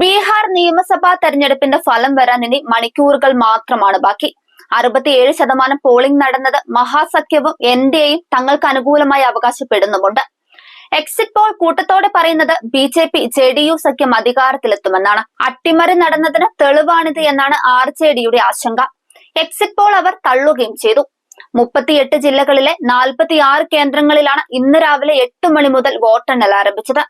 ബീഹാർ നിയമസഭാ തെരഞ്ഞെടുപ്പിന്റെ ഫലം വരാൻ ഇനി മണിക്കൂറുകൾ മാത്രമാണ് ബാക്കി. അറുപത്തിയേഴ് ശതമാനം പോളിംഗ് നടന്നത് മഹാസഖ്യവും എൻ ഡി എയും തങ്ങൾക്ക് അനുകൂലമായി അവകാശപ്പെടുന്നുമുണ്ട്. എക്സിറ്റ് പോൾ കൂട്ടത്തോടെ പറയുന്നത് B J P J D U സഖ്യം അധികാരത്തിലെത്തുമെന്നാണ്. അട്ടിമറി നടന്നതിന് തെളിവാണിത് എന്നാണ് ആർ ജെ ഡിയുടെ ആശങ്ക. എക്സിറ്റ് പോൾ അവർ തള്ളുകയും ചെയ്തു. മുപ്പത്തിയെട്ട് ജില്ലകളിലെ നാൽപ്പത്തിയാറ് കേന്ദ്രങ്ങളിലാണ് ഇന്ന് രാവിലെ എട്ട് മണി മുതൽ വോട്ടെണ്ണൽ ആരംഭിച്ചത്.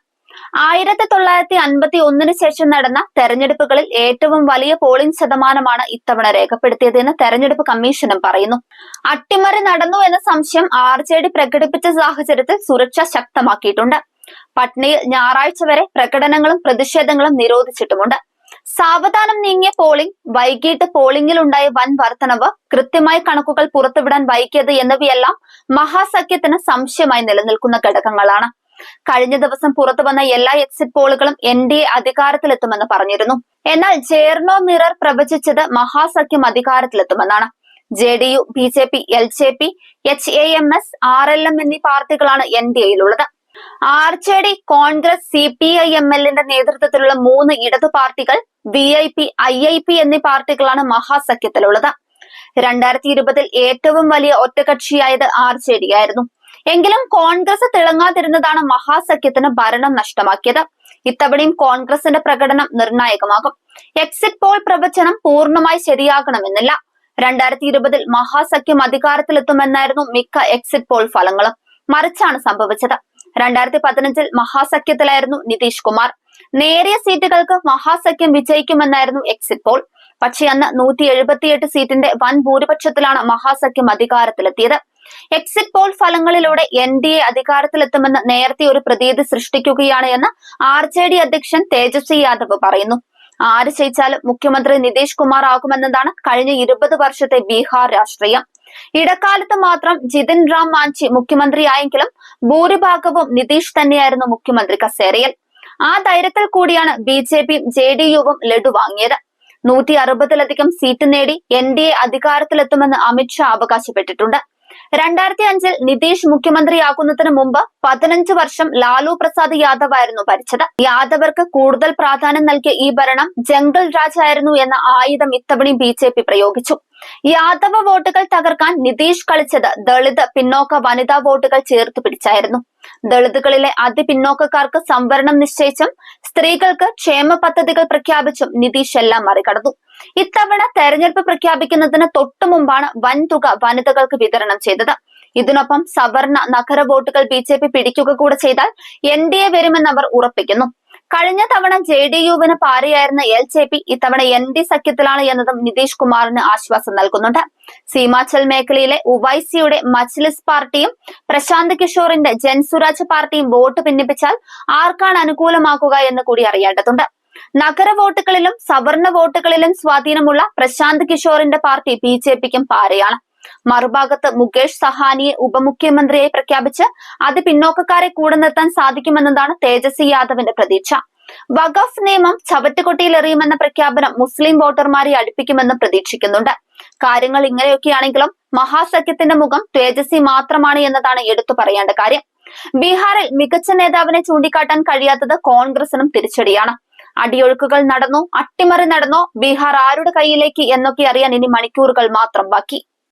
ആയിരത്തി തൊള്ളായിരത്തി അൻപത്തി ഒന്നിന് ശേഷം നടന്ന തെരഞ്ഞെടുപ്പുകളിൽ ഏറ്റവും വലിയ പോളിംഗ് ശതമാനമാണ് ഇത്തവണ രേഖപ്പെടുത്തിയതെന്ന് തെരഞ്ഞെടുപ്പ് കമ്മീഷനും പറയുന്നു. അട്ടിമറി നടന്നു എന്ന സംശയം ആർ ജെ ഡി പ്രകടിപ്പിച്ച സാഹചര്യത്തിൽ സുരക്ഷ ശക്തമാക്കിയിട്ടുണ്ട്. പട്നയിൽ ഞായറാഴ്ച വരെ പ്രകടനങ്ങളും പ്രതിഷേധങ്ങളും നിരോധിച്ചിട്ടുമുണ്ട്. സാവധാനം നീങ്ങിയ പോളിംഗ് വൈകിട്ട് പോളിംഗിലുണ്ടായ വൻ വർധനവ് കൃത്യമായ കണക്കുകൾ പുറത്തുവിടാൻ വൈകിയത് എന്നിവയെല്ലാം മഹാസഖ്യത്തിന് സംശയമായി നിലനിൽക്കുന്ന ഘടകങ്ങളാണ്. കഴിഞ്ഞ ദിവസം പുറത്തു വന്ന എല്ലാ എക്സിറ്റ് പോളുകളും എൻ ഡി എ അധികാരത്തിലെത്തുമെന്ന് പറഞ്ഞിരുന്നു. എന്നാൽ ജേർണോ മിറർ പ്രവചിച്ചത് മഹാസഖ്യം അധികാരത്തിലെത്തുമെന്നാണ്. J D U B J P L J P H A M S R L M എന്നീ പാർട്ടികളാണ് N D എയിലുള്ളത്. R J D Congress C P I M എല്ലിന്റെ നേതൃത്വത്തിലുള്ള മൂന്ന് ഇടതു പാർട്ടികൾ V I P I I P എന്നീ പാർട്ടികളാണ് മഹാസഖ്യത്തിലുള്ളത്. രണ്ടായിരത്തി ഇരുപതിൽ ഏറ്റവും വലിയ ഒറ്റകക്ഷിയായത് ആർ ജെ ഡി ആയിരുന്നു. എങ്കിലും കോൺഗ്രസ് തിളങ്ങാതിരുന്നതാണ് മഹാസഖ്യത്തിന് ഭരണം നഷ്ടമാക്കിയത്. ഇത്തവണയും കോൺഗ്രസിന്റെ പ്രകടനം നിർണായകമാകും. എക്സിറ്റ് പോൾ പ്രവചനം പൂർണമായി ശരിയാകണമെന്നില്ല. രണ്ടായിരത്തി ഇരുപതിൽ മഹാസഖ്യം അധികാരത്തിലെത്തുമെന്നായിരുന്നു മിക്ക എക്സിറ്റ് പോൾ ഫലങ്ങളും. മറിച്ചാണ് സംഭവിച്ചത്. രണ്ടായിരത്തി പതിനഞ്ചിൽ മഹാസഖ്യത്തിലായിരുന്നു നിതീഷ് കുമാർ. നേരിയ സീറ്റുകൾക്ക് മഹാസഖ്യം വിജയിക്കുമെന്നായിരുന്നു എക്സിറ്റ് പോൾ പക്ഷേ അന്ന് നൂറ്റി എഴുപത്തിയെട്ട് സീറ്റിന്റെ വൻ ഭൂരിപക്ഷത്തിലാണ് മഹാസഖ്യം അധികാരത്തിലെത്തിയത്. എക്സിറ്റ് പോൾ ഫലങ്ങളിലൂടെ എൻ ഡി എ അധികാരത്തിലെത്തുമെന്ന് നേരത്തെ ഒരു പ്രതീതി സൃഷ്ടിക്കുകയാണ് എന്ന് ആർ ജെ ഡി അധ്യക്ഷൻ തേജസ്വി യാദവ് പറയുന്നു. ആര് ജയിച്ചാലും മുഖ്യമന്ത്രി നിതീഷ് കുമാർ ആകുമെന്നതാണ് കഴിഞ്ഞ ഇരുപത് വർഷത്തെ ബീഹാർ രാഷ്ട്രീയം. ഇടക്കാലത്ത് മാത്രം ജിതിൻ റാം മാഞ്ചി മുഖ്യമന്ത്രിയായെങ്കിലും ഭൂരിഭാഗവും നിതീഷ് തന്നെയായിരുന്നു മുഖ്യമന്ത്രി കസേരയിൽ. ആ ധൈര്യത്തിൽ കൂടിയാണ് ബി ജെ പിയും ജെ ഡി യുവും ലഡു വാങ്ങിയത്. നൂറ്റി അറുപതിലധികം സീറ്റ് നേടി എൻ ഡി എ അധികാരത്തിലെത്തുമെന്ന് അമിത്ഷാ അവകാശപ്പെട്ടിട്ടുണ്ട്. രണ്ടായിരത്തി അഞ്ചിൽ നിതീഷ് മുഖ്യമന്ത്രിയാകുന്നതിന് മുമ്പ് പതിനഞ്ച് വർഷം ലാലു പ്രസാദ് യാദവ് ആയിരുന്നു ഭരിച്ചത്. യാദവർക്ക് കൂടുതൽ പ്രാധാന്യം നൽകിയ ഈ ഭരണം ജംഗൽ രാജ് ആയിരുന്നു എന്ന ആയുധം ഇത്തവണയും ബി പ്രയോഗിച്ചു. യാദവ വോട്ടുകൾ തകർക്കാൻ നിതീഷ് കളിച്ചത് ദളിത് പിന്നോക്ക വനിതാ വോട്ടുകൾ ചേർത്ത് പിടിച്ചായിരുന്നു. ദളിതുകളിലെ അതിപിന്നോക്കക്കാർക്ക് സംവരണം നിശ്ചയിച്ചും സ്ത്രീകൾക്ക് ക്ഷേമ പദ്ധതികൾ പ്രഖ്യാപിച്ചും നിതീഷ് എല്ലാം മറികടന്നു. ഇത്തവണ തെരഞ്ഞെടുപ്പ് പ്രഖ്യാപിക്കുന്നതിന് തൊട്ടു മുമ്പാണ് വൻതുക വനിതകൾക്ക് വിതരണം ചെയ്തത്. ഇതിനൊപ്പം സവർണ നഗര വോട്ടുകൾ ബി ജെ പി പിടിക്കുക കൂടെ ചെയ്താൽ എൻ ഡി എ വരുമെന്ന് അവർ ഉറപ്പിക്കുന്നു. കഴിഞ്ഞ തവണ ജെ ഡി യുവിന് പാരയായിരുന്ന എൽ ജെ പി ഇത്തവണ എൻ ഡി സഖ്യത്തിലാണ് എന്നതും നിതീഷ് കുമാറിന് ആശ്വാസം നൽകുന്നുണ്ട്. സീമാച്ചൽ മേഖലയിലെ ഉവൈസിയുടെ മജ്ലിസ് പാർട്ടിയും പ്രശാന്ത് കിഷോറിന്റെ ജൻസുരാജ് പാർട്ടിയും വോട്ട് ഭിന്നിപ്പിച്ചാൽ ആർക്കാണ് അനുകൂലമാക്കുക എന്ന് കൂടി അറിയേണ്ടതുണ്ട്. നഗര വോട്ടുകളിലും സവർണ വോട്ടുകളിലും സ്വാധീനമുള്ള പ്രശാന്ത് കിഷോറിന്റെ പാർട്ടി ബി ജെ പിക്കും പാരയാണ്. മറുഭാഗത്ത് മുകേഷ് സഹാനിയെ ഉപമുഖ്യമന്ത്രിയായി പ്രഖ്യാപിച്ച് അത് പിന്നോക്കക്കാരെ കൂടെ നിർത്താൻ സാധിക്കുമെന്നതാണ് തേജസ്വി യാദവിന്റെ പ്രതീക്ഷ. വഖഫ് നിയമം ചവറ്റുകൊട്ടിയിൽ എറിയുമെന്ന പ്രഖ്യാപനം മുസ്ലിം വോട്ടർമാരെ അടുപ്പിക്കുമെന്നും പ്രതീക്ഷിക്കുന്നുണ്ട്. കാര്യങ്ങൾ ഇങ്ങനെയൊക്കെയാണെങ്കിലും മഹാസഖ്യത്തിന്റെ മുഖം തേജസ്വി മാത്രമാണ് എന്നതാണ് എടുത്തു പറയേണ്ട കാര്യം. ബീഹാറിൽ മികച്ച നേതാവിനെ ചൂണ്ടിക്കാട്ടാൻ കഴിയാത്തത് കോൺഗ്രസിനും തിരിച്ചടിയാണ്. അടിയൊഴുക്കുകൾ നടന്നു അട്ടിമറി നടന്നോ ബീഹാർ ആരുടെ കയ്യിലേക്ക് എന്നൊക്കെ അറിയാൻ ഇനി മണിക്കൂറുകൾ മാത്രം ബാക്കി.